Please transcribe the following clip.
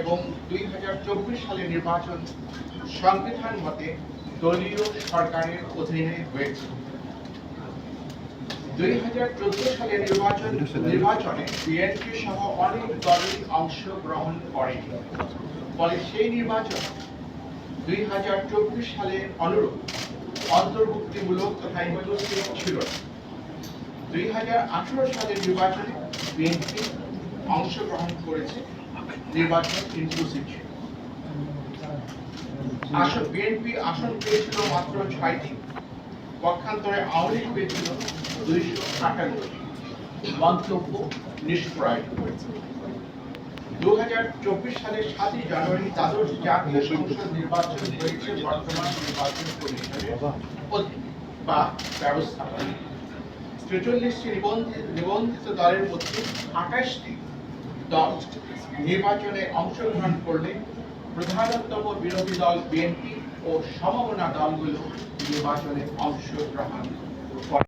এবং দুই সালের নির্বাচন সংবিধান মতে দলীয় সরকারের অধীনে হয়েছে। দুই সালের নির্বাচন নির্বাচনে বিএনপি সহ অনেক দলই অংশগ্রহণ করে ফলে সেই নির্বাচন দুই সালের অনুরূপ অন্তর্ভুক্তিমূলক তথা ইনক্লুসিভ ছিল দুই হাজার আঠারো সালের নির্বাচনে বিএনপি অংশগ্রহণ করেছে নির্বাচন ইনক্লুসিভ ছিল। আসন, বিএনপি আসন পেয়েছিল মাত্র ছয়টি। পক্ষান্তরে আওয়ামী লীগ পেয়েছিল দুইশো আটানব্বই মন্তব্য নিষ্প্রয়। করেছে দু হাজার চব্বিশ সালের সাতই জানুয়ারি দ্বাদশ জাতীয় সংসদ নির্বাচন হয়েছে বর্তমান নির্বাচন কমিশনের বা ব্যবস্থাপনা ছেচল্লিশটি নিবন্ধিত দলের মধ্যে আঠাশটি দল নির্বাচনে অংশগ্রহণ করলে প্রধানতম বিরোধী দল বিএনপি ও সমমনা দলগুলো নির্বাচনে অংশগ্রহণ করে